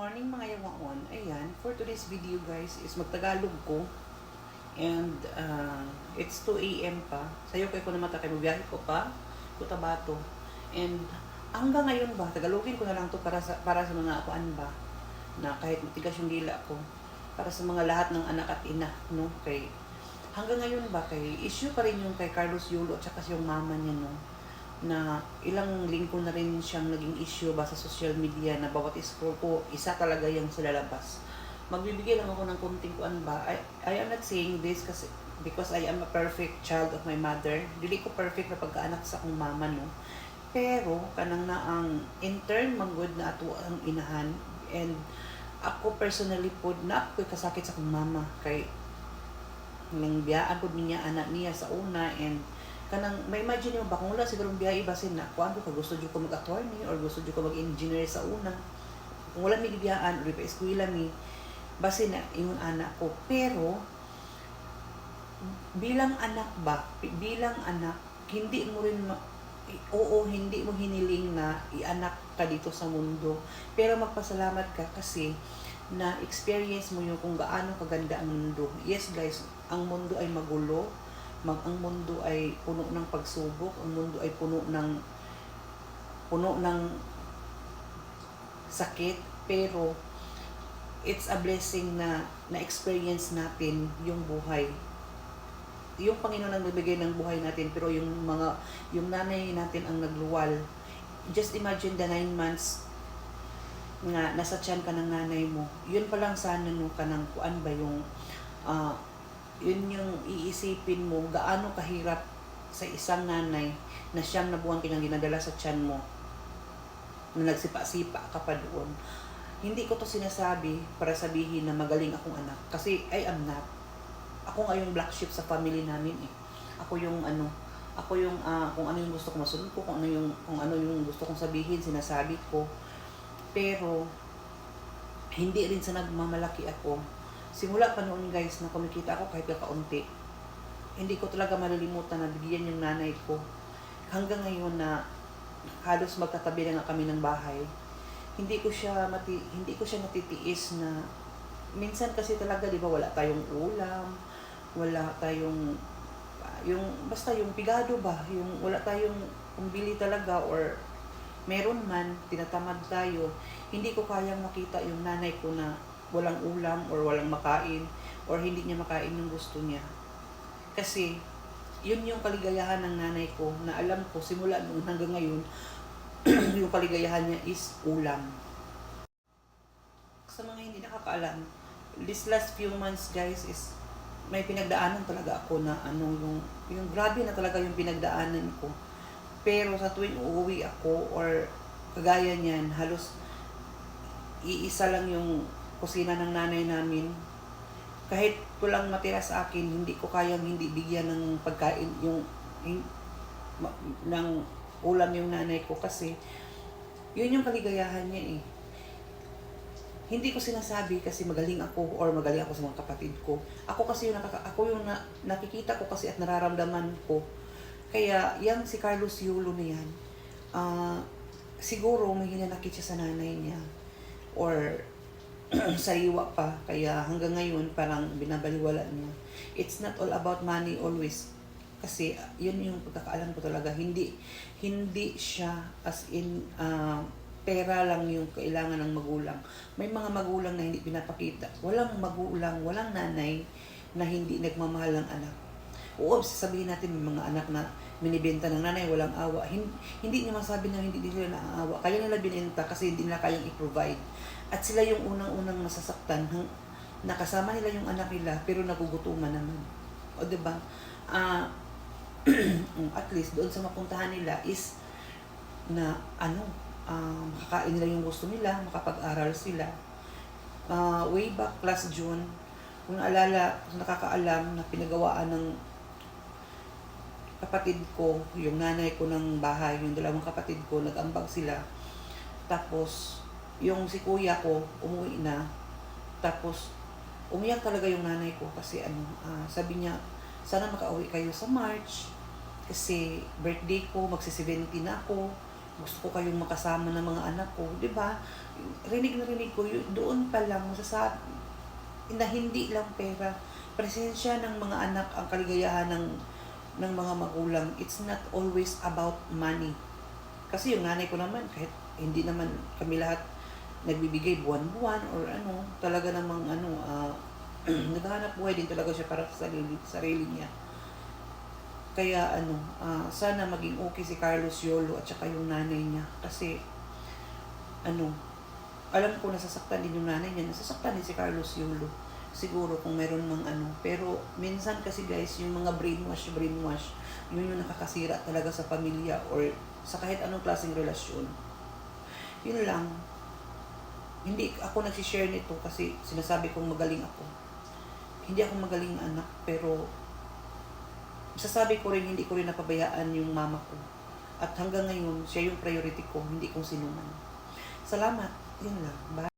morning mga yawaon. Ayan, for today's video guys is magtagalog ko. And uh, it's 2 a.m. pa. Sayo kayo ko na mata kay biyahe ko pa. Cotabato. And hanggang ngayon ba, tagalogin ko na lang to para sa, para sa mga akuan ba na kahit matigas yung dila ko para sa mga lahat ng anak at ina no kay hanggang ngayon ba kay issue pa rin yung kay Carlos Yulo at saka yung mama niya no na ilang linggo na rin siyang naging issue ba sa social media na bawat scroll ko, isa talaga yung sa lalabas. Magbibigay lang ako ng kunting kuan ba. I, I am not saying this kasi because I am a perfect child of my mother. Dili ko perfect na pagkaanak sa akong mama, no? Pero, kanang na ang intern manggod na ato ang inahan and ako personally po na ako kasakit sa akong mama kay nang biyaan po niya anak niya sa una and kanang may imagine mo ba kung wala siguro biyahe basin na kuan ko gusto jud ko mag-attorney or gusto jud ko mag-engineer sa una. Kung wala mi gibiyaan or pa eskwela mi basin na ingon anak ko. Pero bilang anak ba bilang anak hindi mo rin ma- oo hindi mo hiniling na ianak ka dito sa mundo. Pero magpasalamat ka kasi na experience mo yung kung gaano kaganda ang mundo. Yes guys ang mundo ay magulo mag ang mundo ay puno ng pagsubok, ang mundo ay puno ng puno ng sakit, pero it's a blessing na na-experience natin yung buhay. Yung Panginoon ang nagbigay ng buhay natin, pero yung mga, yung nanay natin ang nagluwal. Just imagine the nine months nga nasa tiyan ka ng nanay mo. Yun pa lang sana no, kanang kuan ba yung ah, yun yung iisipin mo gaano kahirap sa isang nanay na siyam na buwan kanyang ginadala sa tiyan mo na nagsipa-sipa ka pa doon. Hindi ko to sinasabi para sabihin na magaling akong anak kasi I am not. Ako nga yung black sheep sa family namin eh. Ako yung ano, ako yung ah, kung ano yung gusto kong masunod ko, kung ano yung kung ano yung gusto kong sabihin, sinasabi ko. Pero hindi rin sa nagmamalaki ako simula pa noon guys na kumikita ako kahit kaunti. Hindi ko talaga malilimutan na bigyan yung nanay ko. Hanggang ngayon na halos magkatabi na nga kami ng bahay. Hindi ko siya mati, hindi ko siya natitiis na minsan kasi talaga 'di ba wala tayong ulam, wala tayong yung basta yung pigado ba, yung wala tayong pambili talaga or meron man tinatamad tayo, hindi ko kayang makita yung nanay ko na walang ulam or walang makain or hindi niya makain yung gusto niya. Kasi yun yung kaligayahan ng nanay ko na alam ko simula noon hanggang ngayon yung kaligayahan niya is ulam. Sa mga hindi nakakaalam, this last few months guys is may pinagdaanan talaga ako na ano yung yung grabe na talaga yung pinagdaanan ko. Pero sa tuwing uuwi ako or kagaya niyan, halos iisa lang yung kusina ng nanay namin. Kahit kulang matira sa akin, hindi ko kayang hindi bigyan ng pagkain yung, yung ng ulam yung nanay ko kasi yun yung kaligayahan niya eh. Hindi ko sinasabi kasi magaling ako or magaling ako sa mga kapatid ko. Ako kasi yung nakaka, ako yung na, nakikita ko kasi at nararamdaman ko. Kaya yan si Carlos Yulo na yan. ah, siguro may hinanakit siya sa nanay niya or sariwa pa. Kaya hanggang ngayon, parang binabaliwala niya. It's not all about money always. Kasi yun yung pagkakaalam ko talaga. Hindi, hindi siya as in uh, pera lang yung kailangan ng magulang. May mga magulang na hindi pinapakita. Walang magulang, walang nanay na hindi nagmamahal ng anak. Oo, sasabihin natin may mga anak na minibenta ng nanay, walang awa. Hindi, hindi niya masabi na hindi nila naaawa. Kaya nila binenta kasi hindi nila kayang i-provide. At sila yung unang-unang nasasaktan. Hang, nakasama nila yung anak nila, pero nagugutuman naman. O, ba? Ah, at least doon sa mapuntahan nila is na ano, ah, makakain nila yung gusto nila, makapag-aral sila. Ah, way back last June, kung naalala, kung nakakaalam na pinagawaan ng kapatid ko, yung nanay ko ng bahay, yung dalawang kapatid ko, nag-ambag sila. Tapos, yung si kuya ko, umuwi na. Tapos, umiyak talaga yung nanay ko kasi ano, ah, sabi niya, sana makauwi kayo sa March kasi birthday ko, magsi-70 na ako. gusto ko kayong makasama ng mga anak ko, di ba? Rinig na rinig ko, yun, doon pa lang masasabi na hindi lang pera, presensya ng mga anak ang kaligayahan ng ng mga magulang. It's not always about money. Kasi yung nanay ko naman, kahit hindi naman kami lahat nagbibigay buwan-buwan or ano, talaga namang ano, ah, naghahanap buhay din talaga siya para sa sarili, sarili niya. Kaya ano, ah, sana maging okay si Carlos Yolo at saka yung nanay niya. Kasi, ano, alam ko nasasaktan din yung nanay niya, nasasaktan din si Carlos Yolo. Siguro kung meron mang ano. Pero minsan kasi guys, yung mga brainwash, brainwash, yun yung nakakasira talaga sa pamilya or sa kahit anong klaseng relasyon. Yun lang. Hindi ako nagsishare nito kasi sinasabi kong magaling ako. Hindi ako magaling na anak, pero sasabi ko rin, hindi ko rin napabayaan yung mama ko. At hanggang ngayon, siya yung priority ko, hindi kung sino man. Salamat. Yun lang. Bye.